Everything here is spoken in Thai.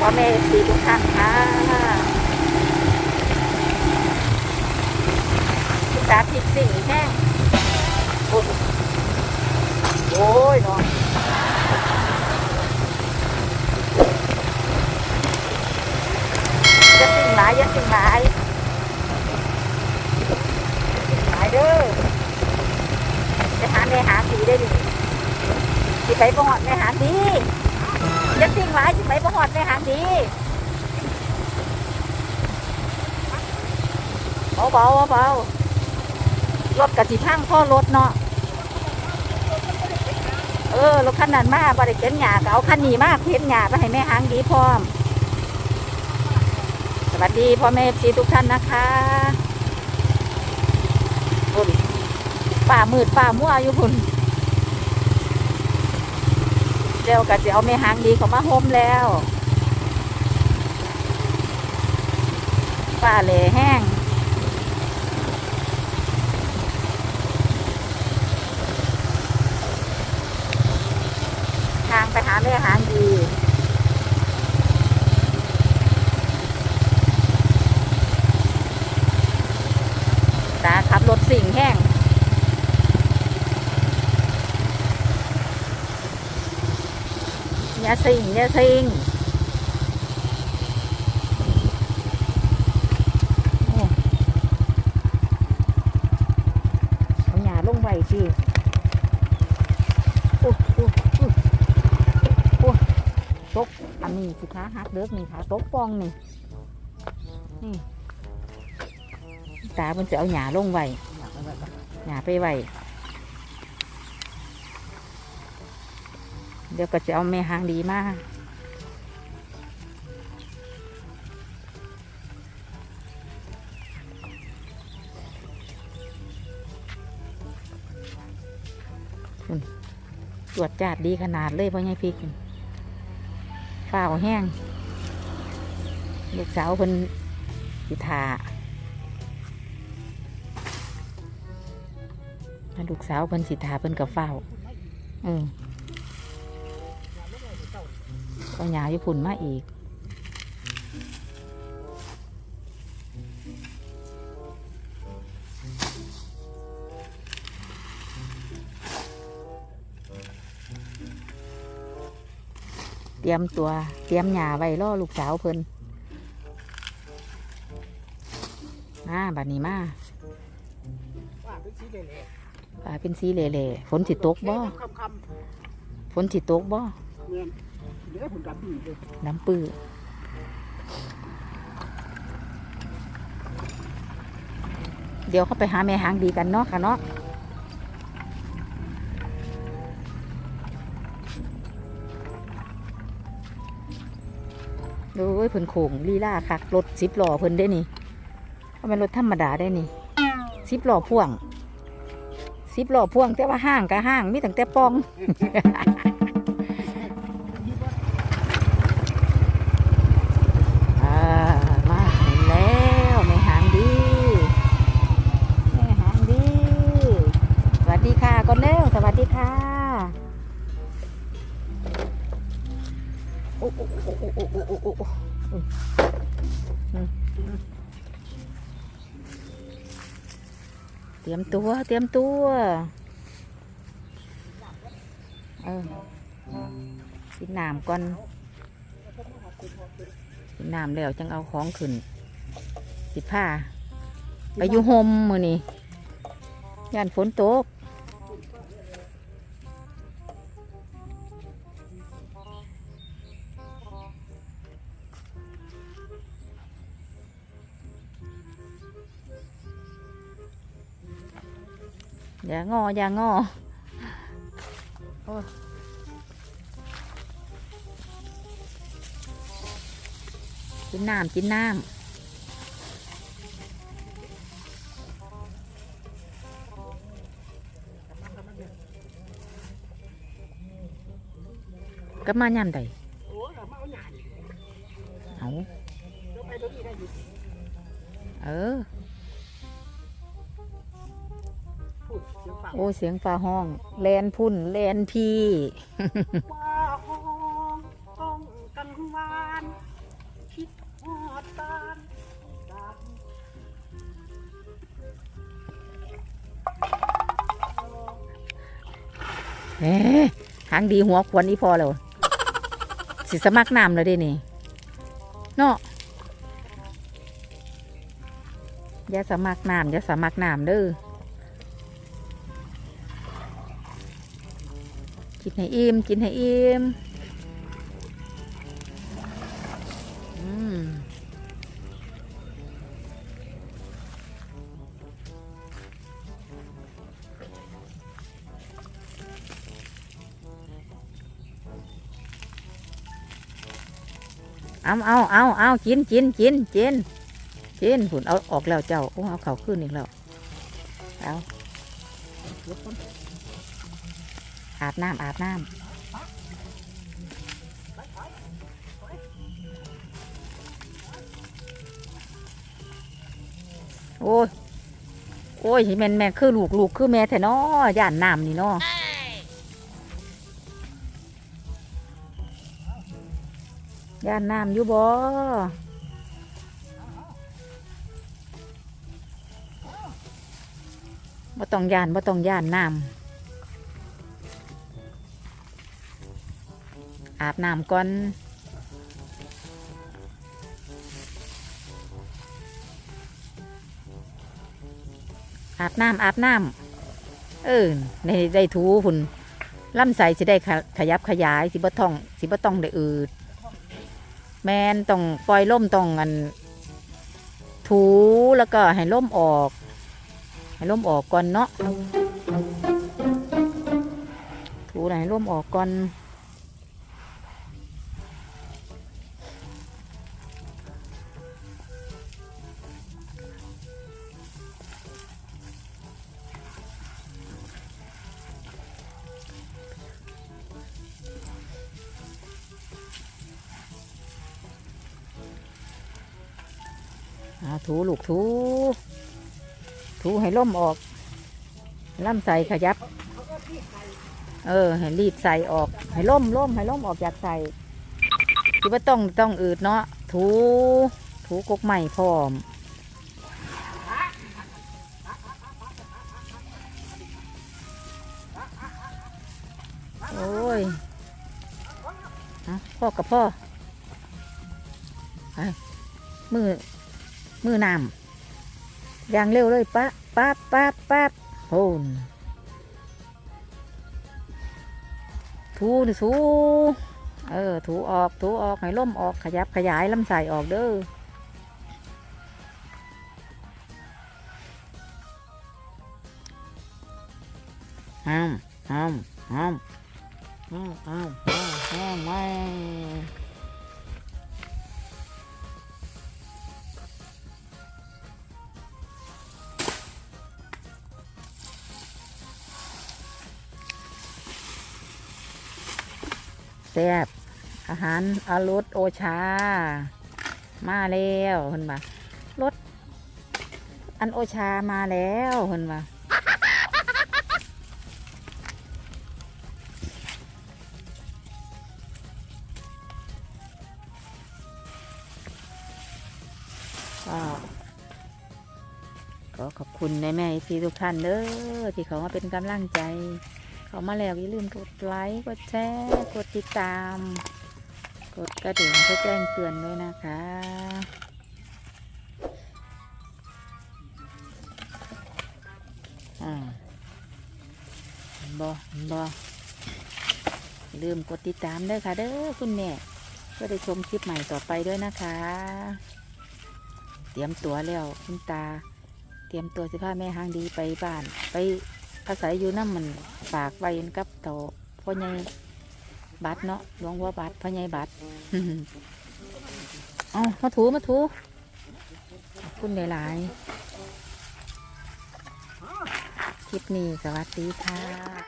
พ่อแม่สีทุกท่านค่ะคุณตาพิกสิ่งแห้งโอ้ยโอ้ยเนาะสิ่งหลายอย่าสิ่งหลายสิ่งหลายเด้อไปหาแม่หาสีได้ดิสิไปบ่หอดแม่หาดี จะสิ่งหลายสิไปบ่หอดในหางดีเบาเบาๆเบารถกะสิพังพ่อรถเนาะเออรถคันนั้นมาบริเก็นหยาก็เอาคันนี้มาเพ็นหยาไปให้แม่หางดีพร้อม สวัสดีพ่อแม่พีทุกท่านนะคะพุ่นป่ามืดป่ามั่วอยู่พุ่น เดี๋ยวก็จะเอาแม่หางดีเขามาโฮมแล้วป้าเหล่แห้งทางไปหาแม่หางดีตาขับรถสิ่งแห้ง อย่าสิงอย่าสิงโอ้เอาหยาลงไปสิโอ้โอ้โอ้โอ้ตกอันนี้สิขาหักเลิกนี่ขาตกปองนี่นี่ตาเพิ่นจะเอาหยาลงไว้หยาไปไว้ เดี๋ยวก็จะเอาแม่หางดีมาอืมตรวจจัดดีขนาดเลยพ่อใหญ่พริกฝ้าแห้งลูกสาวเพิ่นสิทาถ้าลูกสาวเพิ่นสิทาเพิ่นกับฝ้าวเออ เอาหยาญี่ปุ่นมาอีกเตรียมตัวเตรียมหยาไว้ล่อลูกสาวเพิ่นมาบัดนี้มาว่าเป็นสีเหล่ป่าเป็นสีเหล่ๆฝนสิตกๆบ่คำคฝนสิตกบ่ำเงิ น้ำปื้อเดี๋ยวเขาไปหาแม่หางดีกันเนาะค่ะเนาะโอ้ยเพิ่นโขงลีลาคักรถสิบล้อเพิ่นได้นี่เอาเป็นรถธรรมดาได้นี่สิบล้อพ่วงสิบล้อพ่วงแต่ว่าห้างก็ห้างมีตั้งแต่ปอง เตรียมตัว เตรียมตัว เออกินน้ำก่อนกินน้ำแล้วจังเอาของขึ้นสิผ้าไปอยู่โฮมมือนี่ย่านฝนตก อย่างออย่างอโอ้ยกินน้ำกินน้ำก็มายามใดโอ้ยเอามาเอาหยาดิเอ โอ้ยเสียงฟ้าห้อง แลนพุ่น แลนพี่ ว่าห้องต้องกันไว้านคิดฮอดบ้านตามเอ๊ะหางดีหัวควนอีพอแล้ว สิสมัครน้ำแล้วเดินี่เนาะอย่าสมัครน้ำอย่าสมัครน้ำเด้อ ให้อิ่มกินให้อิ่มอืมเอาเอาเอาเอากินกินกินกินกินผุนเอาออกแล้วเจ้าโอ้เอาเข่าขึ้นอีกแล้ว เอา อาบน้ำอาบน้ำโอ้ย โอ้ยแม่แม่คือลูกลูกคือแม่แท้นาะย่านน้ำนี่เนาะย่านน้ำอยู่บ่บ่ต้องย่านบ่ต้องย่านน้ำ อาบน้ำก่อนอาบน้ำอาบน้ำเออในได้ถูหุ่นลำไส้สิได้ขยับขยายสิบ่ต้อง สิบ่ต้องได้อืดแมนต้องปล่อยล่มต้องอัน ถูแล้วก็ให้ล่มออก ให้ล่มออกก่อนเนาะถูแล้วให้ล่มออกก่อน อาถูลูกถู ถูให้ล่มออกล่ำไส้ขยับ เออ ให้รีดใส่ออก ให้ล่มล่มให้ล่มออกจากใส่คือว่าต้องต้องอืดเนาะถู ถูกกใหม่พร้อมโอ้ยพ่อกับพ่อมือ มือน้ำอย่างเร็วเลยปะปั๊บปั๊บปั๊บโหนถูนี่ถูเออ ถูออก ถูออก ให้ล่มออก ขยับขยายลำไส้ออกเด้อห้ามห้ามห้ามห้ามห้ามห้ามห้าม แซ่บอาหารอารสโอชา มาแล้วเห็นปะรสอันโอชามาแล้วเห็นปะก็ขอบคุณแม่แม่ทีทุกท่านเด้อที่เขามาเป็นกำลังใจ เขามาแล้วอย่าลืมกดไลค์กดแชร์กดติดตาม กดกระดิ่งเพื่อแจ้งเตือนด้วยนะคะอ่าบอบอลืมกดติดตามด้วยค่ะ เด้อคุณแม่เพื่อได้ชมคลิปใหม่ต่อไปด้วยนะคะ เตรียมตัวแล้วคุณตา เตรียมตัวสิพาแม่ห้างดีไปบ้าน ไปอาศัยอยู่น้ำมัน ฝากไว้กับเต่าพ่อใหญ่บัตรเนาะหลวงพ่อบัตรพ่อใหญ่บัตรเอามาถูมาถูคุณหลายๆคลิปนี้สวัสดีค่ะ